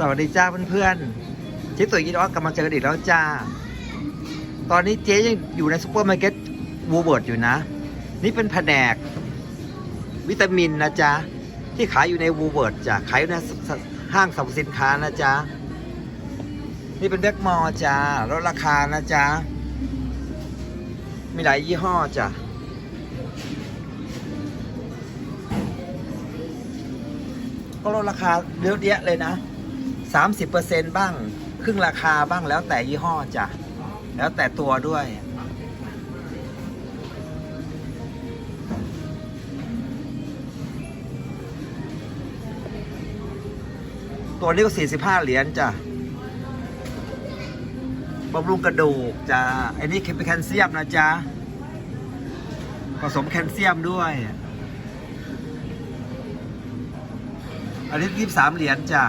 สวัสดีจ้าเพื่อนๆเจ๊ตุ๋ยกินออสกำลังเจอกันอีกแล้วจ้า ตอนนี้เจ๊ยังอยู่ในซูเปอร์มาร์เก็ตวูเวิร์ดอยู่นะ นี่เป็นแผนก วิตามินนะจ๊ะ ที่ขายอยู่ในวูเวิร์ดจ้ะ ขายอยู่ในห้างสรรพสินค้านะจ๊ะ นี่เป็นแบ็กมอลจ้าลดราคานะจ๊ะ มีหลายยี่ห้อจ้ะก็ลดราคาเยอะแยะเลยนะ สามสิบเปอร์เซ็นบ้าง ครึ่งราคาบ้างแล้วแต่ยี่ห้อจ้ะ แล้วแต่ตัวด้วย ตัวนี้ก็สี่สิบห้าเหรียญจ้ะบำรุงกระดูกจ้ะไอ้นี่เป็นแคลเซียมนะจ๊ะ ผสมแคลเซียมด้วย อันนี้ยี่สามเหรียญจ้ะ